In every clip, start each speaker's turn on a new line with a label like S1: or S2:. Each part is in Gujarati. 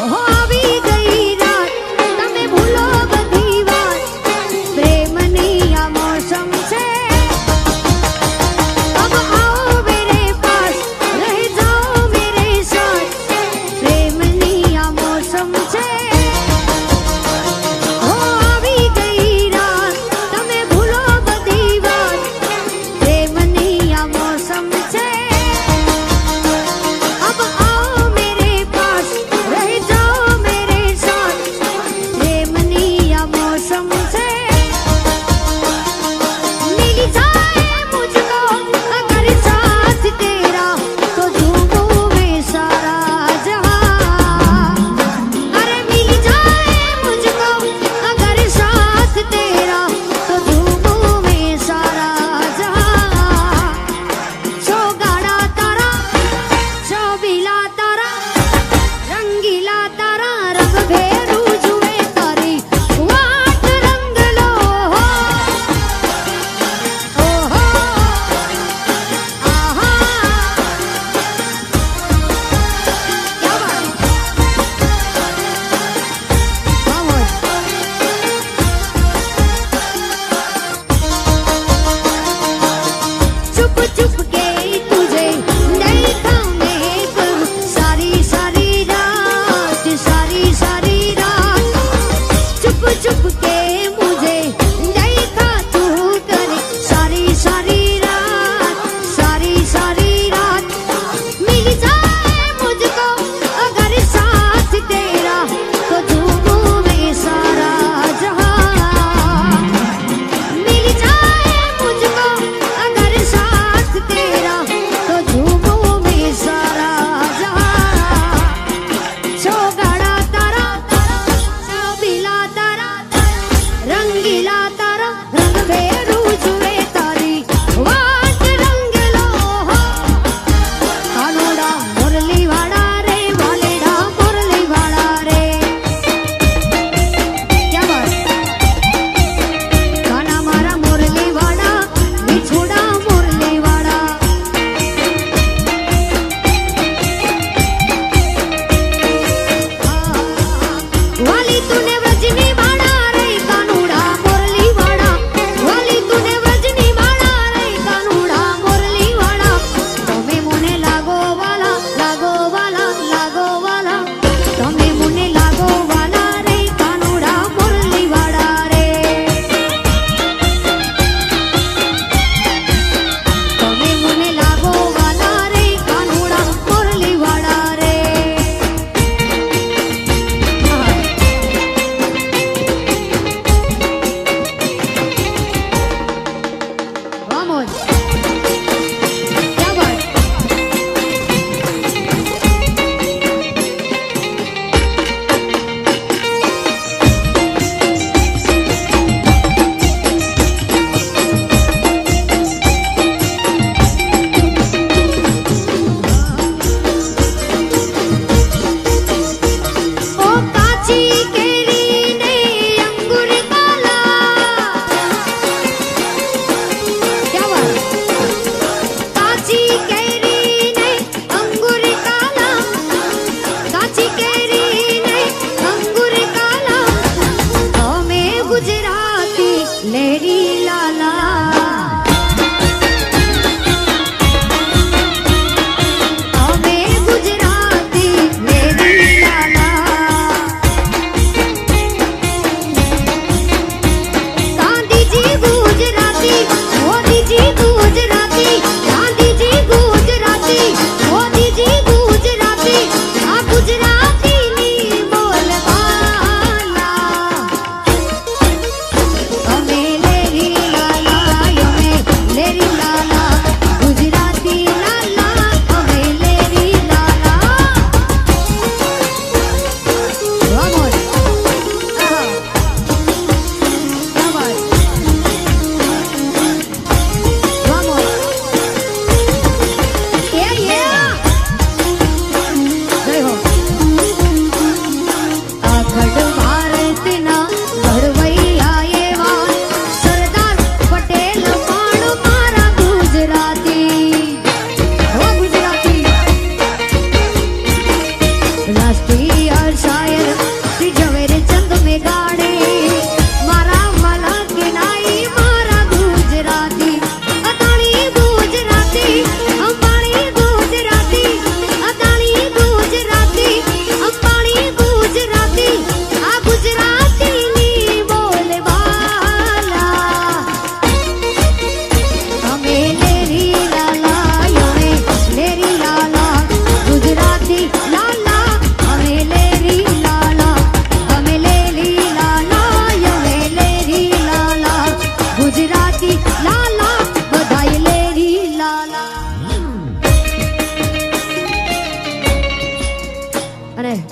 S1: Oh.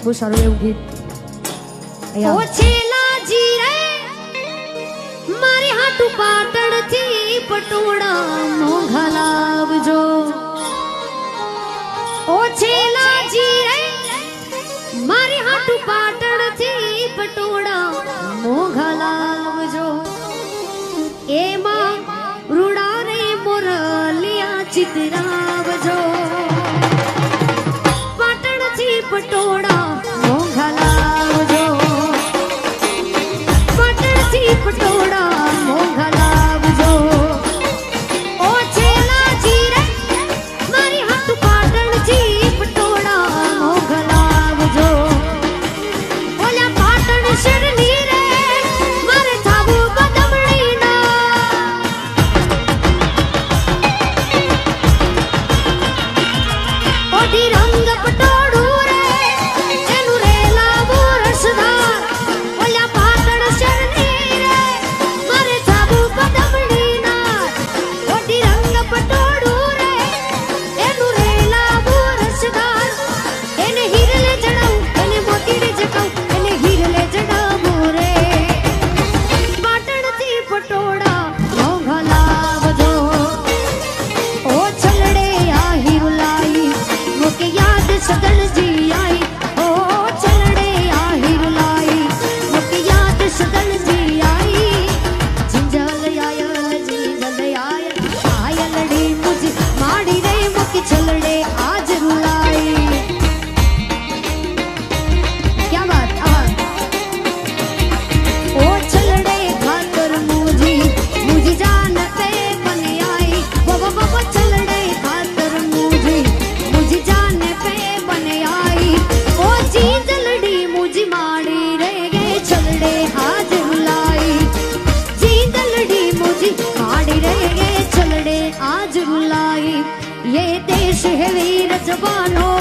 S1: બહુ સારું એવું ગીત. છેલા હાટુ પાટણથી પટોળા મોંઘા લાવજો ઓ છેલા જીરે મારી હાટુ પાટણથી પટોળા મોંઘા લાવજો એમાં રૂડા રે મોરલિયા ચિત્રા હેવી રચવાનો